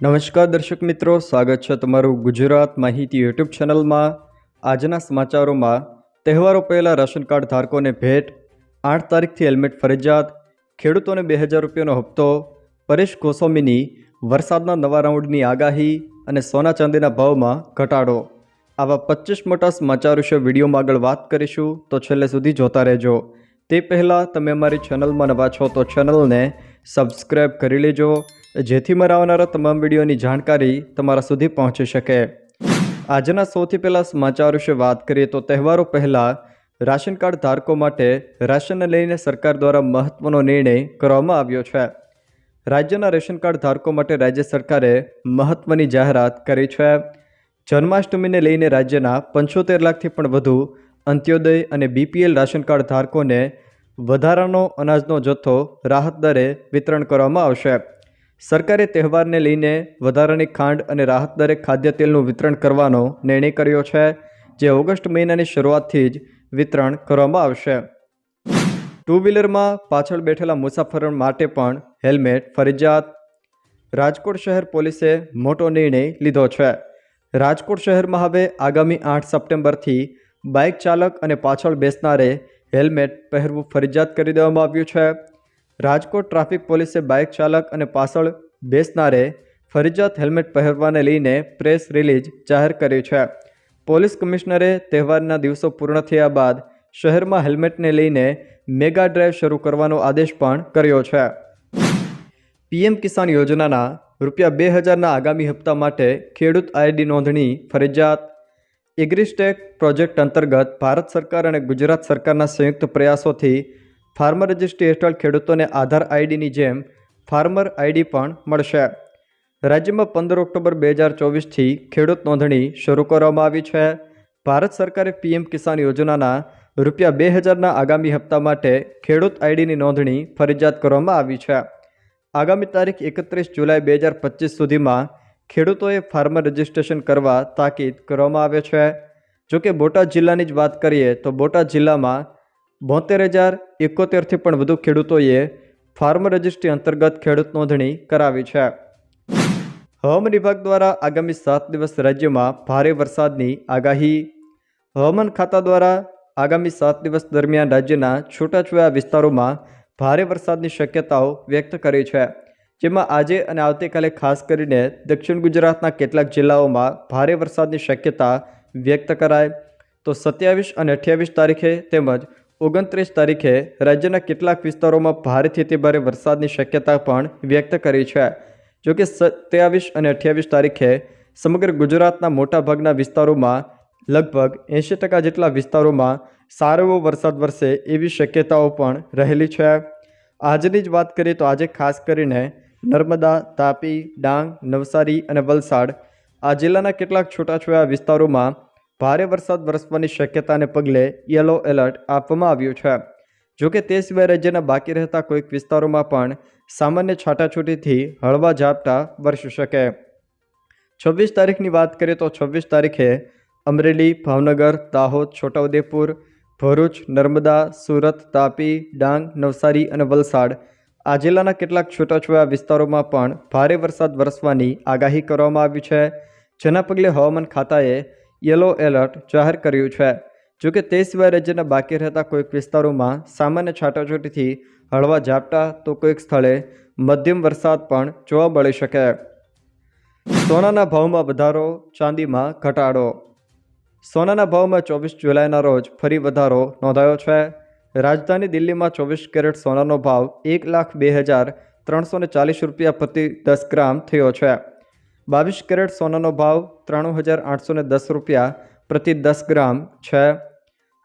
નમસ્કાર દર્શક મિત્રો, સ્વાગત છે તમારું ગુજરાત માહિતી યુટ્યુબ ચેનલમાં. આજના સમાચારોમાં, તહેવારો પહેલાં રાશન કાર્ડ ધારકોને ભેટ, આઠ તારીખથી હેલ્મેટ ફરજિયાત, ખેડૂતોને બે હજાર રૂપિયાનો હપ્તો, પરેશ ગોસ્વામીની વરસાદના નવા રાઉન્ડની આગાહી અને સોના ચાંદીના ભાવમાં ઘટાડો. આવા પચીસ મોટા સમાચાર વિશે વિડીયોમાં આગળ વાત કરીશું, તો છેલ્લે સુધી જોતા રહેજો. તે પહેલાં તમે અમારી ચેનલમાં નવા છો તો ચેનલને સબસ્ક્રાઈબ કરી લેજો. જેથી મારા આવનારા તમામ વિડીયોની જાણકારી તમારા સુધી પહોંચી શકે. આજના સૌથી પહેલાં સમાચાર વિશે વાત કરીએ તો તહેવારો પહેલાં રાશન કાર્ડ ધારકો માટે રાશનને લઈને સરકાર દ્વારા મહત્વનો નિર્ણય કરવામાં આવ્યો છે. રાજ્યના રેશન કાર્ડ ધારકો માટે રાજ્ય સરકારે મહત્વની જાહેરાત કરી છે. જન્માષ્ટમીને લઈને રાજ્યના પંચોતેર લાખથી પણ વધુ અંત્યોદય અને બીપીએલ રાશન કાર્ડ ધારકોને વધારાનો અનાજનો જથ્થો રાહત દરે વિતરણ કરવામાં આવશે. સરકારે તહેવારને લઈને વધારાની ખાંડ અને રાહત દરે ખાદ્ય તેલનું વિતરણ કરવાનો નિર્ણય કર્યો છે, જે ઓગસ્ટ મહિનાની શરૂઆતથી જ વિતરણ કરવામાં આવશે. ટુ વ્હીલરમાં પાછળ બેઠેલા મુસાફરો માટે પણ હેલ્મેટ, ફરજિયાત. રાજકોટ શહેર પોલીસે મોટો નિર્ણય લીધો છે. રાજકોટ શહેરમાં હવે આગામી આઠ સપ્ટેમ્બરથી બાઇક ચાલક અને પાછળ બેસનારે હેલ્મેટ પહેરવું ફરજિયાત કરી દેવામાં આવ્યું છે. રાજકોટ ટ્રાફિક પોલીસે બાઇક ચાલક અને પાછળ બેસનારે ફરજિયાત હેલ્મેટ પહેરવાને લઈને પ્રેસ રિલીઝ જાહેર કરી છે. પોલીસ કમિશનરે તહેવારના દિવસો પૂર્ણ થયા બાદ શહેરમાં હેલ્મેટને લઈને મેગા ડ્રાઈવ શરૂ કરવાનો આદેશ પણ કર્યો છે. પીએમ કિસાન યોજનાના રૂપિયા બે હજારના આગામી હપ્તા માટે ખેડૂત આઈડી નોંધણી ફરજિયાત. એગ્રીસ્ટેક પ્રોજેક્ટ અંતર્ગત ભારત સરકાર અને ગુજરાત સરકારના સંયુક્ત પ્રયાસોથી ફાર્મર રજિસ્ટ્રી હેઠળ ખેડૂતોને આધાર આઈડીની જેમ ફાર્મર આઈડી પણ મળશે. રાજ્યમાં પંદર ઓક્ટોબર બે હજાર ચોવીસથી ખેડૂત નોંધણી શરૂ કરવામાં આવી છે. ભારત સરકારે પીએમ કિસાન યોજનાના રૂપિયા બે હજારના આગામી હપ્તા માટે ખેડૂત આઈડીની નોંધણી ફરજિયાત કરવામાં આવી છે. આગામી તારીખ એકત્રીસ જુલાઈ બે હજાર પચીસ સુધીમાં ખેડૂતોએ ફાર્મર રજિસ્ટ્રેશન કરવા તાકીદ કરવામાં આવે છે. જોકે બોટાદ જિલ્લાની જ વાત કરીએ તો બોટાદ જિલ્લામાં બોતેર હજાર એકોતેરથી પણ વધુ ખેડૂતોએ ફાર્મ રજિસ્ટ્રી અંતર્ગત ખેડૂત નોંધણી કરાવી છે. હવામાન વિભાગ દ્વારા આગામી સાત દિવસ રાજ્યમાં ભારે વરસાદની આગાહી. હવામાન ખાતા દ્વારા આગામી સાત દિવસ દરમિયાન રાજ્યના છૂટાછવાયા વિસ્તારોમાં ભારે વરસાદની શક્યતાઓ વ્યક્ત કરી છે. જેમાં આજે અને આવતીકાલે ખાસ કરીને દક્ષિણ ગુજરાતના કેટલાક જિલ્લાઓમાં ભારે વરસાદની શક્યતા વ્યક્ત કરાય. તો સત્યાવીસ અને અઠ્યાવીસ તારીખે તેમજ ઓગણત્રીસ તારીખે રાજ્યના કેટલાક વિસ્તારોમાં ભારેથી તે ભારે વરસાદની શક્યતા પણ વ્યક્ત કરી છે. જોકે સત્યાવીસ અને અઠ્યાવીસ તારીખે સમગ્ર ગુજરાતના મોટાભાગના વિસ્તારોમાં લગભગ એંશી ટકા જેટલા વિસ્તારોમાં સારો એવો વરસાદ વરસે એવી શક્યતાઓ પણ રહેલી છે. આજની જ વાત કરીએ તો આજે ખાસ કરીને નર્મદા, તાપી, ડાંગ, નવસારી અને વલસાડ આ જિલ્લાના કેટલાક છૂટાછવાયા વિસ્તારોમાં ભારે વરસાદ વરસવાની શક્યતાને પગલે યલો એલર્ટ આપવામાં આવ્યું છે. જોકે તે સિવાય રાજ્યના બાકી રહેતા કોઈક વિસ્તારોમાં પણ સામાન્ય છાટાછૂટીથી હળવા ઝાપટા વરસી શકે. છવ્વીસ તારીખની વાત કરીએ તો છવ્વીસ તારીખે અમરેલી, ભાવનગર, દાહોદ, છોટાઉદેપુર, ભરૂચ, નર્મદા, સુરત, તાપી, ડાંગ, નવસારી અને વલસાડ આ જિલ્લાના કેટલાક છૂટાછવાયા વિસ્તારોમાં પણ ભારે વરસાદ વરસવાની આગાહી કરવામાં આવી છે. જેના પગલે હવામાન ખાતાએ યલો એલર્ટ જાહેર કર્યું છે. જોકે તે સિવાય રાજ્યના બાકી રહેતા કોઈક વિસ્તારોમાં સામાન્ય છાંટાછૂટીથી હળવા ઝાપટા તો કોઈક સ્થળે મધ્યમ વરસાદ પણ જોવા મળી શકે. સોનાના ભાવમાં વધારો, ચાંદીમાં ઘટાડો. સોનાના ભાવમાં ચોવીસ જુલાઈના રોજ ફરી વધારો નોંધાયો છે. રાજધાની દિલ્હીમાં ચોવીસ કેરેટ સોનાનો ભાવ એક લાખ બે હજાર ત્રણસો ચાલીસ રૂપિયા પ્રતિ દસ ગ્રામ થયો છે. બાવીસ કેરેટ સોનાનો ભાવ ત્રાણું હજાર આઠસો ને દસ રૂપિયા પ્રતિ દસ ગ્રામ છે.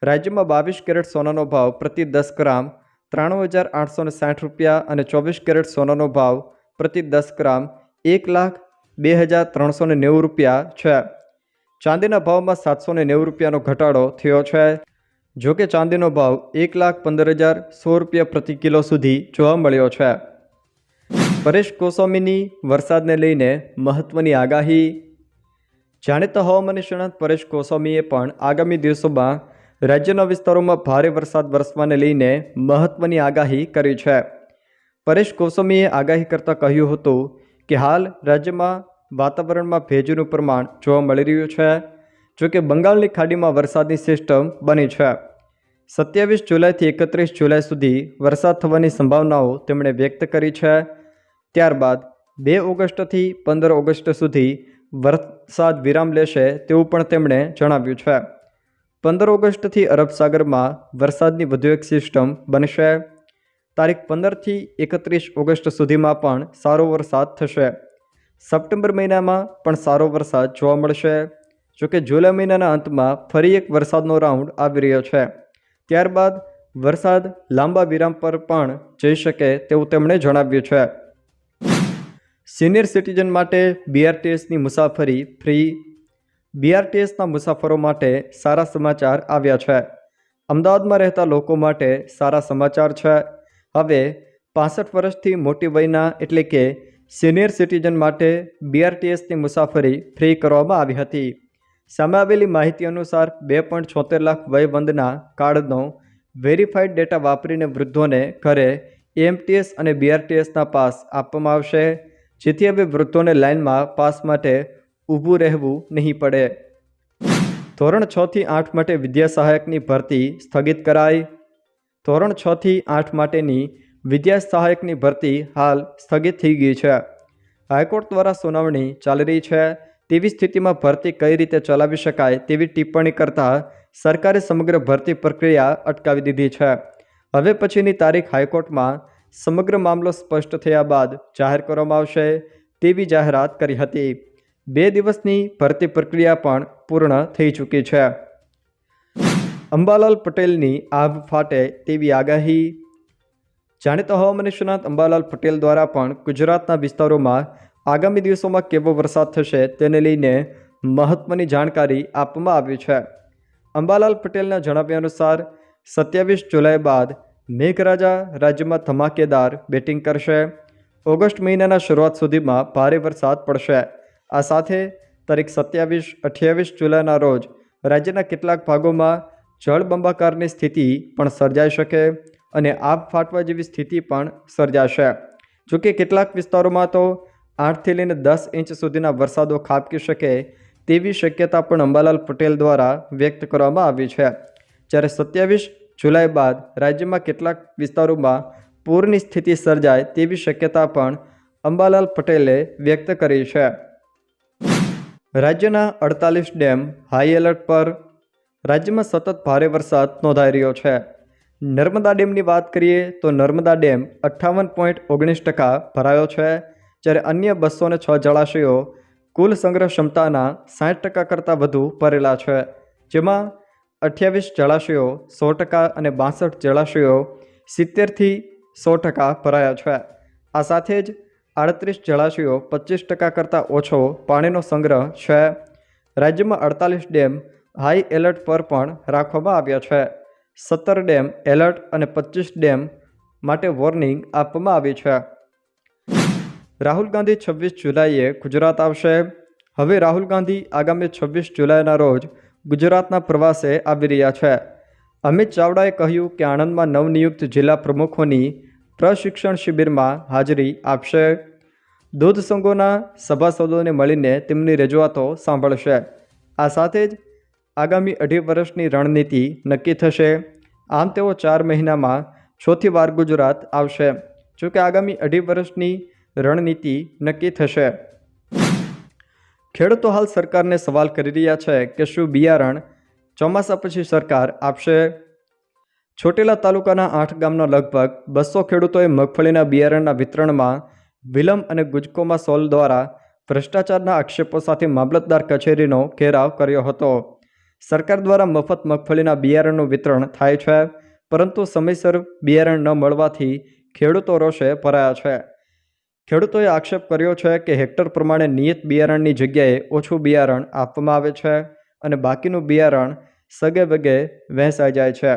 રાજ્યમાં બાવીસ કેરેટ સોનાનો ભાવ પ્રતિ દસ ગ્રામ ત્રાણું હજાર આઠસો ને સાઠ રૂપિયા અને ચોવીસ કેરેટ સોનાનો ભાવ પ્રતિ દસ ગ્રામ એક લાખ બે હજાર ત્રણસો ને નેવું રૂપિયા છે. ચાંદીના ભાવમાં સાતસો ને નેવું રૂપિયાનો ઘટાડો થયો છે. જો કે ચાંદીનો ભાવ એક લાખ પંદર હજાર સો રૂપિયા પ્રતિ કિલો સુધી જોવા મળ્યો છે. પરેશ ગોસ્વામીની વરસાદને લઈને મહત્ત્વની આગાહી. જાણીતા હવામાન નિષ્ણાત પરેશ ગોસ્વામીએ પણ આગામી દિવસોમાં રાજ્યના વિસ્તારોમાં ભારે વરસાદ વરસવાને લઈને મહત્ત્વની આગાહી કરી છે. પરેશ ગોસ્વામીએ આગાહી કરતાં કહ્યું હતું કે હાલ રાજ્યમાં વાતાવરણમાં ભેજનું પ્રમાણ જોવા મળી રહ્યું છે જોકે બંગાળની ખાડીમાં વરસાદની સિસ્ટમ બની છે. સત્યાવીસ જુલાઈથી એકત્રીસ જુલાઈ સુધી વરસાદ થવાની સંભાવનાઓ તેમણે વ્યક્ત કરી છે. ત્યારબાદ બે ઓગસ્ટથી પંદર ઓગસ્ટ સુધી વરસાદ વિરામ લેશે તેવું પણ તેમણે જણાવ્યું છે. પંદર ઓગસ્ટથી અરબ સાગરમાં વરસાદની વધુ એક સિસ્ટમ બનશે. તારીખ પંદરથી એકત્રીસ ઓગસ્ટ સુધીમાં પણ સારો વરસાદ થશે. સપ્ટેમ્બર મહિનામાં પણ સારો વરસાદ જોવા મળશે. જોકે જુલાઈ મહિનાના અંતમાં ફરી એક વરસાદનો રાઉન્ડ આવી રહ્યો છે. ત્યારબાદ વરસાદ લાંબા વિરામ પર પણ જઈ શકે તેવું તેમણે જણાવ્યું છે. સિનિયર સિટીઝન માટે બીઆરટીએસની મુસાફરી ફ્રી. બીઆરટીએસના મુસાફરો માટે સારા સમાચાર આવ્યા છે. અમદાવાદમાં રહેતા લોકો માટે સારા સમાચાર છે. હવે પાસઠ વર્ષથી મોટી વયના એટલે કે સિનિયર સિટીઝન માટે બીઆરટીએસની મુસાફરી ફ્રી કરવામાં આવી હતી. સામે માહિતી અનુસાર બે પોઈન્ટ છોતેર લાખ વયવંદના કાર્ડનો વેરીફાઈડ ડેટા વાપરીને વૃદ્ધોને ઘરે એમટીએસ અને બીઆરટીએસના પાસ આપવામાં આવશે. જેથી હવે વૃદ્ધોને લાઇનમાં પાસ માટે ઊભું રહેવું નહીં પડે. ધોરણ છથી આઠ માટે વિદ્યા સહાયકની ભરતી સ્થગિત કરાઈ. ધોરણ છથી આઠ માટેની વિદ્યા સહાયકની ભરતી હાલ સ્થગિત થઈ ગઈ છે. હાઈકોર્ટ દ્વારા સુનાવણી ચાલી રહી છે. તેવી સ્થિતિમાં ભરતી કઈ રીતે ચલાવી શકાય તેવી ટિપ્પણી કરતા સરકારે સમગ્ર ભરતી પ્રક્રિયા અટકાવી દીધી છે. હવે પછીની તારીખ હાઈકોર્ટમાં સમગ્ર મામલો સ્પષ્ટ થયા બાદ જાહેર કરવામાં આવશે તેવી જાહેરાત કરી હતી. બે દિવસની ભરતી પ્રક્રિયા પણ પૂર્ણ થઈ ચૂકી છે. અંબાલાલ પટેલની આભ ફાટે તેવી આગાહી. જાણીતા હવામાન નિષ્ણાત અંબાલાલ પટેલ દ્વારા પણ ગુજરાતના વિસ્તારોમાં આગામી દિવસોમાં કેવો વરસાદ થશે તેને લઈને મહત્ત્વની જાણકારી આપવામાં આવી છે. અંબાલાલ પટેલના જણાવ્યા અનુસાર, સત્યાવીસ જુલાઈ બાદ મેઘરાજા રાજ્યમાં ધમાકેદાર બેટિંગ કરશે. ઓગસ્ટ મહિનાના શરૂઆત સુધીમાં ભારે વરસાદ પડશે. આ સાથે તારીખ સત્યાવીસ અઠ્યાવીસ જુલાઈના રોજ રાજ્યના કેટલાક ભાગોમાં જળબંબાકારની સ્થિતિ પણ સર્જાઈ શકે અને આબ ફાટવા જેવી સ્થિતિ પણ સર્જાશે. જોકે કેટલાક વિસ્તારોમાં તો આઠથી લઈને દસ ઇંચ સુધીના વરસાદો ખાબકી શકે તેવી શક્યતા પણ અંબાલાલ પટેલ દ્વારા વ્યક્ત કરવામાં આવી છે. જ્યારે સત્યાવીસ જુલાઈ બાદ રાજ્યમાં કેટલાક વિસ્તારોમાં પૂરની સ્થિતિ સર્જાય તેવી શક્યતા પણ અંબાલાલ પટેલે વ્યક્ત કરી છે. રાજ્યના અડતાલીસ ડેમ હાઈ એલર્ટ પર રાજ્યમાં સતત ભારે વરસાદ નોંધાઈ રહ્યો છે. નર્મદા ડેમની વાત કરીએ તો નર્મદા ડેમ અઠ્ઠાવન પોઈન્ટ ઓગણીસ ટકા ભરાયો છે, જ્યારે અન્ય બસો છ જળાશયો કુલ સંગ્રહ ક્ષમતાના સાઠ ટકા કરતાં વધુ ભરેલા છે, જેમાં અઠ્યાવીસ જળાશયો, સો ટકા અને બાસઠ જળાશયો સિત્તેરથી સો ટકા ભરાયા છે. આ સાથે જ આડત્રીસ જળાશયો પચીસ ટકા કરતાં ઓછો પાણીનો સંગ્રહ છે. રાજ્યમાં અડતાલીસ ડેમ હાઈ એલર્ટ પર પણ રાખવામાં આવ્યા છે. સત્તર ડેમ એલર્ટ અને પચીસ ડેમ માટે વોર્નિંગ આપવામાં આવી છે. રાહુલ ગાંધી છવ્વીસ જુલાઈએ ગુજરાત આવશે. હવે રાહુલ ગાંધી આગામી છવ્વીસ જુલાઈના રોજ ગુજરાતના પ્રવાસે આવી રહ્યા છે. અમિત ચાવડાએ કહ્યું કે આણંદમાં નવનિયુક્ત જિલ્લા પ્રમુખોની પ્રશિક્ષણ શિબિરમાં હાજરી આપશે. દૂધ સંઘોના સભાસદોને મળીને તેમની રજૂઆતો સાંભળશે. આ સાથે જ આગામી અઢી વર્ષની રણનીતિ નક્કી થશે. આમ તેઓ ચાર મહિનામાં ચોથી વાર ગુજરાત આવશે. જોકે આગામી અઢી વર્ષની રણનીતિ નક્કી થશે. ખેડૂતો હાલ સરકારને સવાલ કરી રહ્યા છે કે શું બિયારણ ચોમાસા પછી સરકાર આપશે? છોટેલા તાલુકાના આઠ ગામના લગભગ બસો ખેડૂતોએ મગફળીના બિયારણના વિતરણમાં વિલંબ અને ગુજકોમાં સોલ દ્વારા ભ્રષ્ટાચારના આક્ષેપો સાથે મામલતદાર કચેરીનો ઘેરાવ કર્યો હતો. સરકાર દ્વારા મફત મગફળીના બિયારણનું વિતરણ થાય છે, પરંતુ સમયસર બિયારણ ન મળવાથી ખેડૂતો રોષે ભરાયા છે. ખેડૂતોએ આક્ષેપ કર્યો છે કે હેક્ટર પ્રમાણે નિયત બિયારણની જગ્યાએ ઓછું બિયારણ આપવામાં આવે છે અને બાકીનું બિયારણ સગે વગે વહેંચાઈ જાય છે.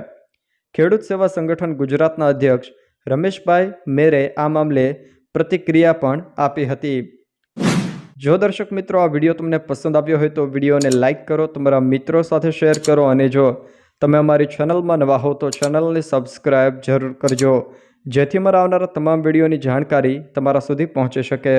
ખેડૂત સેવા સંગઠન ગુજરાતના અધ્યક્ષ રમેશભાઈ મેરે આ મામલે પ્રતિક્રિયા પણ આપી હતી. જો દર્શક મિત્રો આ વીડિયો તમને પસંદ આવ્યો હોય તો વિડીયોને લાઇક કરો, તમારા મિત્રો સાથે શેર કરો અને જો તમે અમારી ચેનલમાં નવા હો તો ચેનલને સબસ્ક્રાઈબ જરૂર કરજો. જેથી અમારા આવનારા તમામ વિડીયોની જાણકારી તમારા સુધી પહોંચી શકે.